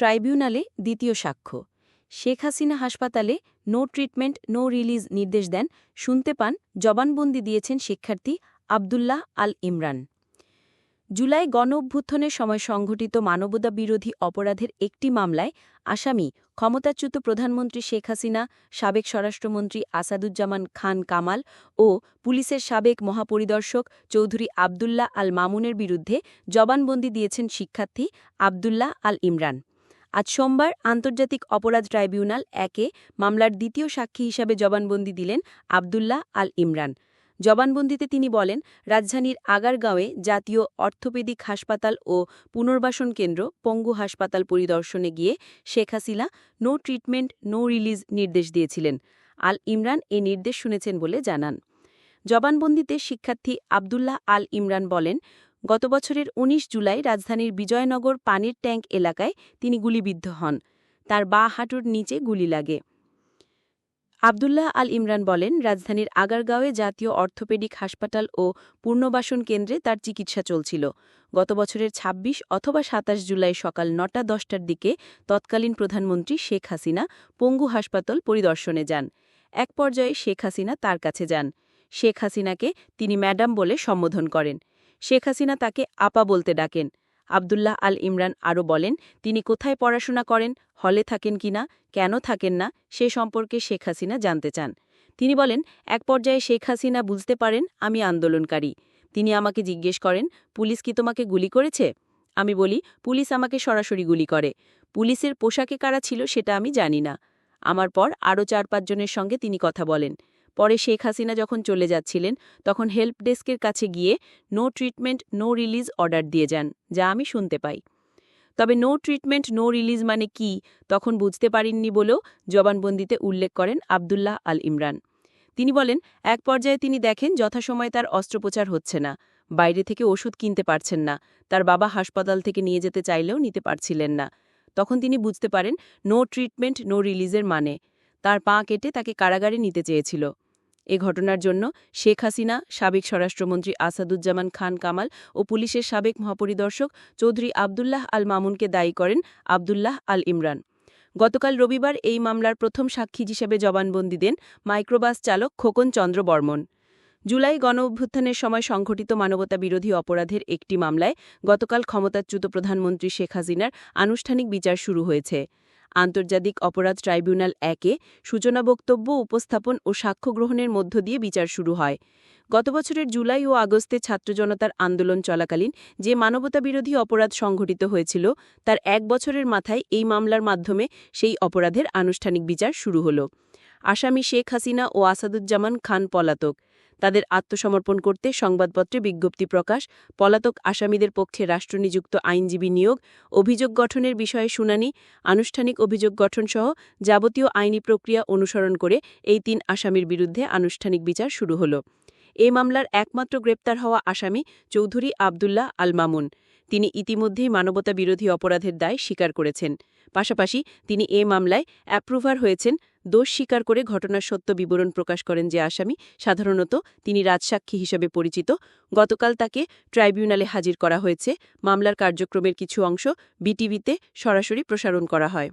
ট্রাইব্যুনালে দ্বিতীয় সাক্ষ্য। শেখ হাসিনা হাসপাতালে নো ট্রিটমেন্ট, নো রিলিজ নির্দেশ দেন, শুনতে পান, জবানবন্দি দিয়েছেন শিক্ষার্থী আবদুল্লাহ আল ইমরান। জুলাই গণ অভ্যুত্থানের সময় সংঘটিত মানবতা বিরোধী অপরাধের একটি মামলায় আসামি, ক্ষমতাচ্যুত প্রধানমন্ত্রী শেখ হাসিনা, সাবেক স্বরাষ্ট্রমন্ত্রী আসাদুজ্জামান খান কামাল ও পুলিশের সাবেক মহাপরিদর্শক চৌধুরী আবদুল্লাহ আল মামুনের বিরুদ্ধে জবানবন্দি দিয়েছেন শিক্ষার্থী আবদুল্লাহ আল ইমরান। আজ সোমবার আন্তর্জাতিক অপরাধ ট্রাইব্যুনাল একে মামলার দ্বিতীয় সাক্ষী হিসাবে জবানবন্দি দিলেন আবদুল্লাহ আল ইমরান। জবানবন্দিতে তিনি বলেন, রাজধানীর আগারগাঁওয়ে জাতীয় অর্থোপেডিক হাসপাতাল ও পুনর্বাসন কেন্দ্র পঙ্গু হাসপাতাল পরিদর্শনে গিয়ে Sheikh Hasina no treatment, no release নির্দেশ দিয়েছিলেন। আল ইমরান এ নির্দেশ শুনেছেন বলে জানান। জবানবন্দিতে শিক্ষার্থী আবদুল্লাহ আল ইমরান বলেন গত বছরের ১৯ জুলাই রাজধানীর বিজয়নগর পানির ট্যাঙ্ক এলাকায় তিনি গুলিবিদ্ধ হন। তার বা হাঁটুর নিচে গুলি লাগে। আবদুল্লাহ আল ইমরান বলেন, রাজধানীর আগারগাঁওয়ে জাতীয় অর্থোপেডিক হাসপাতাল ও পুনর্বাসন কেন্দ্রে তার চিকিৎসা চলছিল। গত বছরের ২৬ অথবা ২৭ জুলাই সকাল নটা দশটার দিকে তৎকালীন প্রধানমন্ত্রী শেখ হাসিনা পঙ্গু হাসপাতাল পরিদর্শনে যান। এক পর্যায়ে শেখ হাসিনা তার কাছে যান। শেখ হাসিনাকে তিনি ম্যাডাম বলে সম্বোধন করেন। শেখ হাসিনা তাকে আপা বলতে ডাকেন। আবদুল্লাহ আল ইমরান আরও বলেন, তিনি কোথায় পড়াশোনা করেন, হলে থাকেন কিনা কেন থাকেন না, সে সম্পর্কে শেখ হাসিনা জানতে চান। তিনি বলেন, এক পর্যায়ে শেখ হাসিনা বুঝতে পারেন, আমি আন্দোলনকারী। তিনি আমাকে জিজ্ঞেস করেন, পুলিশ কি তোমাকে গুলি করেছে? আমি বলি, পুলিশ আমাকে সরাসরি গুলি করে। পুলিশের পোশাকে কারা ছিল সেটা আমি জানি না। আমার পর আরও চার পাঁচজনের সঙ্গে তিনি কথা বলেন। পরে শেখ হাসিনা যখন চলে যাচ্ছিলেন, তখন হেল্প ডেস্কের কাছে গিয়ে no treatment no release order দিয়ে যান, যা আমি শুনতে পাই। তবে নো ট্রিটমেন্ট নো রিলিজ মানে কি, তখন বুঝতে পারেননি বলেও জবানবন্দিতে উল্লেখ করেন আবদুল্লাহ আল ইমরান। তিনি বলেন, এক পর্যায়ে তিনি দেখেন যথাসময়ে তার অস্ত্রোপচার হচ্ছে না, বাইরে থেকে ওষুধ কিনতে পারছেন না, তার বাবা হাসপাতাল থেকে নিয়ে যেতে চাইলেও নিতে পারছিলেন না। তখন তিনি বুঝতে পারেন নো ট্রিটমেন্ট নো রিলিজের মানে। তার পা কেটে তাকে কারাগারে নিতে চেয়েছিল। এ ঘটনার জন্য শেখ হাসিনা, সাবেক স্বরাষ্ট্রমন্ত্রী আসাদুজ্জামান খান কামাল ও পুলিশের সাবেক মহাপরিদর্শক চৌধুরী আবদুল্লাহ আল মামুনকে দায়ী করেন আবদুল্লাহ আল ইমরান। গতকাল রবিবার এই মামলার প্রথম সাক্ষী হিসেবে জবানবন্দি দেন মাইক্রোবাস চালক খোকন চন্দ্র বর্মন। জুলাই গণ অভ্যুত্থানের সময় সংঘটিত মানবতা বিরোধী অপরাধের একটি মামলায় গতকাল ক্ষমতাচ্যুত প্রধানমন্ত্রী শেখ হাসিনার আনুষ্ঠানিক বিচার শুরু হয়েছে। আন্তর্জাতিক অপরাধ ট্রাইব্যুনাল একে সূচনা বক্তব্য, উপস্থাপন ও সাক্ষ্য গ্রহণের মধ্য দিয়ে বিচার শুরু হয়। গত বছরের জুলাই ও আগস্টে ছাত্র জনতার আন্দোলন চলাকালীন যে মানবতাবিরোধী অপরাধ সংঘটিত হয়েছিল, তার এক বছরের মাথায় এই মামলার মাধ্যমে সেই অপরাধের আনুষ্ঠানিক বিচার শুরু হল। আসামি শেখ হাসিনা ও আসাদুজ্জামান খান পলাতক। তাদের আত্মসমর্পণ করতে সংবাদপত্রে বিজ্ঞপ্তি প্রকাশ, পলাতক আসামিদের পক্ষে রাষ্ট্রনিযুক্ত আইনজীবী নিয়োগ, অভিযোগ গঠনের বিষয়ে শুনানি, আনুষ্ঠানিক অভিযোগ গঠন সহ যাবতীয় আইনি প্রক্রিয়া অনুসরণ করে এই তিন আসামির বিরুদ্ধে আনুষ্ঠানিক বিচার শুরু হল। এ মামলার একমাত্র গ্রেপ্তার হওয়া আসামি চৌধুরী আবদুল্লাহ আল মামুন তিনি ইতিমধ্যেই মানবতা বিরোধী অপরাধের দায় স্বীকার করেছেন। পাশাপাশি তিনি এ মামলায় অ্যাপ্রুভার হয়েছেন দোষ স্বীকার করে ঘটনার সত্য বিবরণ প্রকাশ করেন যে আসামি সাধারণত তিনি রাজসাক্ষী হিসেবে পরিচিত। গতকাল তাকে ট্রাইব্যুনালে হাজির করা হয়েছে। মামলার কার্যক্রমের কিছু অংশ বিটিভিতে সরাসরি প্রসারণ করা হয়।